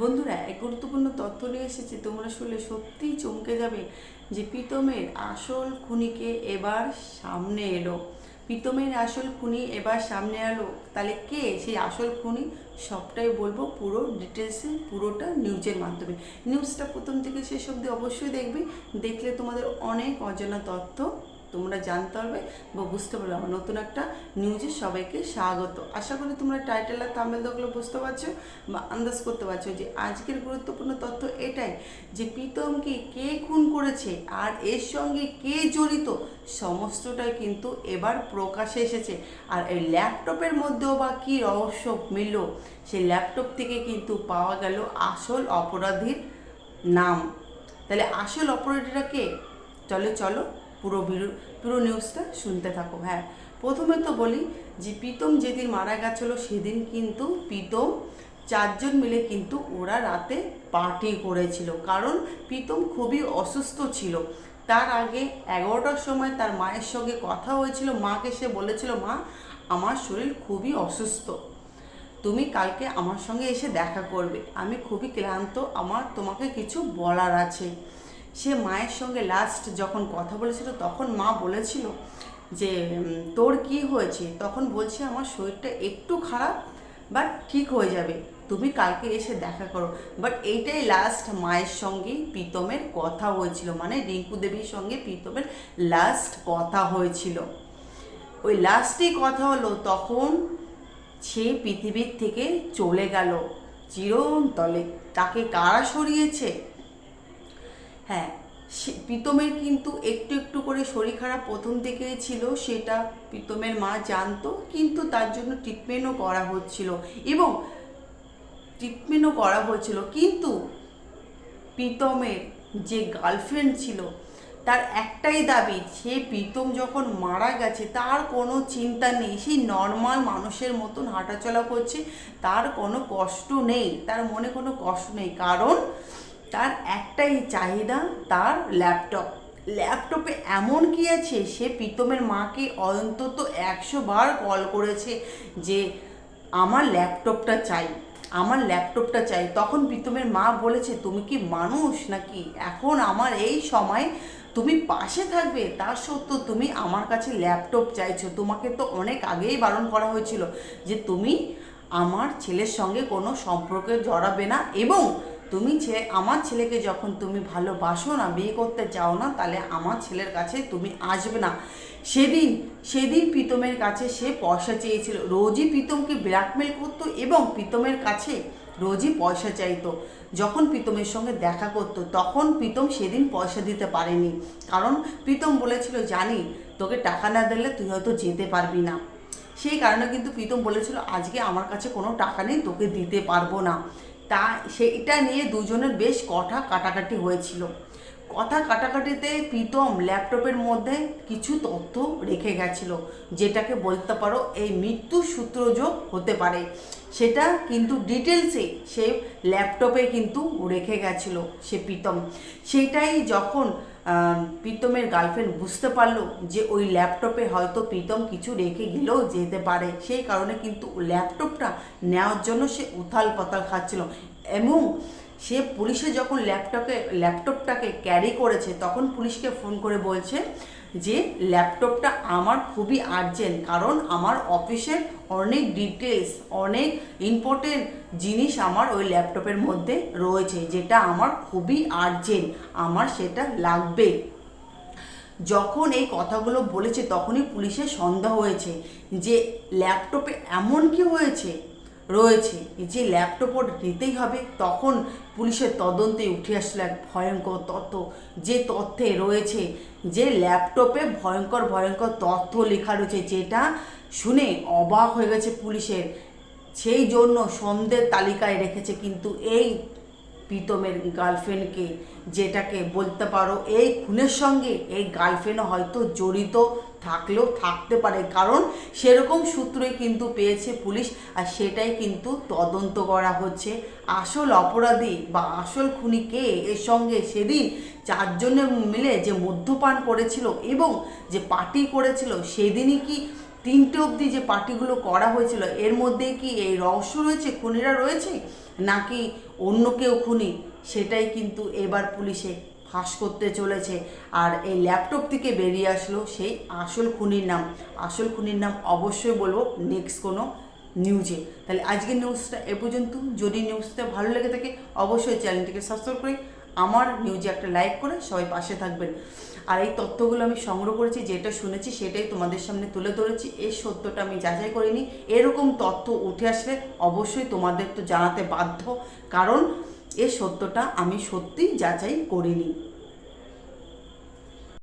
বন্ধুরা, এক গুরুত্বপূর্ণ তথ্য নিয়ে এসেছি। তোমরা শুনলে সত্যিই চমকে যাবে যে প্রীতমের আসল খুনিকে এবার সামনে এলো। প্রীতমের আসল খুনি এবার সামনে এলো। তাহলে কে সেই আসল খুনি? সবটাই বলব পুরো ডিটেলসে পুরোটা নিউজের মাধ্যমে। নিউজটা প্রথম থেকে শেষ অবধি অবশ্যই দেখবে। দেখলে তোমাদের অনেক অজানা তথ্য তোমরা জানতে পারবে বা বুঝতে পারবে। আমার নতুন একটা নিউজে সবাইকে স্বাগত। আশা করি তোমরা টাইটেল আর থাম্বেল দেখলে বুঝতে পারছ বা আন্দাজ করতে পারছ যে আজকের গুরুত্বপূর্ণ তথ্য এটাই যে প্রীতমকে কে খুন করেছে আর এর সঙ্গে কে জড়িত সমস্তটাই কিন্তু এবার প্রকাশে এসেছে। আর এই ল্যাপটপের মধ্যেও বা কী রহস্য মিলল? সেই ল্যাপটপ থেকে কিন্তু পাওয়া গেল আসল অপরাধীর নাম। তাহলে আসল অপরাধীরা কে? চলো চলো। পুরো পুরো নিউজটা শুনতে থাকো। হ্যাঁ প্রথমে তো বলি যে প্রীতম যেদিন মারা গেছিল, সেদিন কিন্তু প্রীতম চারজন মিলে কিন্তু ওরা রাতে পার্টি করেছিল। কারণ প্রীতম খুবই অসুস্থ ছিল। তার আগে এগারোটার সময় তার মায়ের সঙ্গে কথা হয়েছিল। মাকে সে বলেছিল, মা, আমার শরীর খুবই অসুস্থ। তুমি কালকে আমার সঙ্গে এসে দেখা করবে। আমি খুবই ক্লান্ত। আমার তোমাকে কিছু বলার আছে। সে মায়ের সঙ্গে লাস্ট যখন কথা বলেছিল, তখন মা বলেছিল যে তোর কি হয়েছে? তখন বলছে, আমার শরীরটা একটু খারাপ বাট ঠিক হয়ে যাবে। তুমি কালকে এসে দেখা করো। বাট এইটাই লাস্ট মায়ের সঙ্গে প্রীতমের কথা হয়েছিল। মানে রিঙ্কু দেবীর সঙ্গে প্রীতমের লাস্ট কথা হয়েছিল। ওই লাস্টেই কথা হলো, তখন সে পৃথিবীর থেকে চলে গেল। চিরন্তলে। তাকে কারা সরিয়েছে? হ্যাঁ প্রীতমের কিন্তু একটু একটু করে শরীর খারাপ প্রথম থেকেই ছিল, সেটা প্রীতমের মা জানতো, কিন্তু তার জন্য ট্রিটমেন্টও করা হচ্ছিল এবং ট্রিটমেন্টও করা হয়েছিল কিন্তু প্রীতমের যে গার্লফ্রেন্ড ছিল, তার একটাই দাবি, সে প্রীতম যখন মারা গেছে, তার কোনো চিন্তা নেই সেই নর্মাল মানুষের মতন হাঁটাচলা করছে, তার কোনো কষ্ট নেই, তার মনে কোনো কষ্ট নেই, কারণ তার একটাই চাহিদা তার ল্যাপটপ। ল্যাপটপে এমন কি আছে? সে প্রীতমের মাকে অন্তত একশো বার কল করেছে যে, আমার ল্যাপটপটা চাই, আমার ল্যাপটপটা চাই। তখন প্রীতমের মা বলেছে, তুমি কি মানুষ নাকি? এখন আমার এই সময় তুমি পাশে থাকবে। তা সত্ত্বেও তুমি আমার কাছে ল্যাপটপ চাইছো। তোমাকে তো অনেক আগেই বারণ করা হয়েছিল যে, তুমি আমার ছেলের সঙ্গে কোনো সম্পর্কে জড়াবে না এবং তুমি ছেলে আমার ছেলেকে যখন তুমি ভালোবাসো না, বিয়ে করতে চাও না, তাহলে আমার ছেলের কাছে তুমি আসবে না। সেদিন সেদিন প্রীতমের কাছে সে পয়সা চেয়েছিল। রোজই প্রীতমকে ব্ল্যাকমেল করতো এবং প্রীতমের কাছে রোজই পয়সা চাইতো। যখন প্রীতমের সঙ্গে দেখা করতো, তখন প্রীতম সেদিন পয়সা দিতে পারেনি। কারণ প্রীতম বলেছিল, জানি, তোকে টাকা না দিলে তুই হয়তো যেতে পারবি না। সেই কারণে কিন্তু প্রীতম বলেছিল, আজকে আমার কাছে কোনো টাকা নেই, তোকে দিতে পারব না। তা সেইটা নিয়ে দুজনের বেশ কথা কাটাকাটি হয়েছিল। কথা কাটাকাটিতে প্রীতম ল্যাপটপের মধ্যে কিছু তথ্য রেখে গেছিল, যেটাকে বলতে পারো এই মৃত্যু সূত্রযোগ হতে পারে। সেটা কিন্তু ডিটেলসে সে ল্যাপটপে কিন্তু রেখে গেছিল সে প্রীতম। সেটাই যখন প্রীতমের গার্লফ্রেন্ড বুঝতে পারল যে ওই ল্যাপটপে হয়তো প্রীতম কিছু রেখে গেলেও যেতে পারে। সেই কারণে কিন্তু ল্যাপটপটা নেওয়ার জন্য সে উথাল পাতাল খাচ্ছিল। এবং সে পুলিশে যখন ল্যাপটপে ল্যাপটপটাকে ক্যারি করেছে, তখন পুলিশকে ফোন করে বলছে যে ল্যাপটপটা আমার খুবই আর্জেন্ট কারণ আমার অফিসের অনেক ডিটেলস অনেক ইম্পর্টেন্ট জিনিস আমার ওই ল্যাপটপের মধ্যে রয়েছে, যেটা আমার খুবই আর্জেন্ট আমার সেটা লাগবে। যখন এই কথাগুলো বলেছে, তখনই পুলিশের সন্দেহ হয়েছে যে ল্যাপটপে এমন কি হয়েছে? রয়েছে। যে ল্যাপটপ নিতেই হবে, তখন পুলিশের তদন্তে উঠে আসলো এক ভয়ঙ্কর তথ্য। যে তথ্যে রয়েছে যে ল্যাপটপে ভয়ঙ্কর ভয়ঙ্কর তথ্য লেখা রয়েছে, যেটা শুনে অবাক হয়ে গেছে পুলিশের। সেই জন্য সন্দেহের তালিকায় রেখেছে, কিন্তু এই প্রীতমের গার্লফ্রেন্ডকে যেটাকে বলতে পারো এই খুনের সঙ্গে এই গার্লফ্রেন্ড হয়তো জড়িত থাকলেও থাকতে পারে। কারণ সেরকম সূত্রই কিন্তু পেয়েছে পুলিশ আর সেটাই কিন্তু তদন্ত করা হচ্ছে। আসল অপরাধী বা আসল খুনি কে? এর সঙ্গে সেদিন চারজনে মিলে যে মদ্যপান করেছিল এবং যে পার্টি করেছিল, সেদিনই কি তিনটে অবধি যে পার্টিগুলো করা হয়েছিল, এর মধ্যে কি এই রহস্য রয়েছে, খুনিরা রয়েছে? নাকি অন্য কেউ খুনি? সেটাই কিন্তু এবার পুলিশে ফাঁস করতে চলেছে। আর এই ল্যাপটপ থেকে বেরিয়ে আসলো সেই আসল খুনির নাম। আসল খুনির নাম অবশ্যই বলব নেক্সট কোনো নিউজে। তাহলে আজকের নিউজটা এ পর্যন্ত। যদি নিউজটা ভালো লেগে থাকে, অবশ্যই চ্যানেলটিকে সাবস্ক্রাইব করে আমার নিউজে একটা লাইক করে সবাই পাশে থাকবেন। আর এই তথ্যগুলো আমি সংগ্রহ করেছি, যেটা শুনেছি সেটাই তোমাদের সামনে তুলে ধরেছি। এই সত্যটা আমি যাচাই করিনি। এরকম তথ্য উঠে আসলে অবশ্যই তোমাদের তো জানাতে বাধ্য। কারণ এ সত্যটা আমি সত্যিই যাচাই করিনি।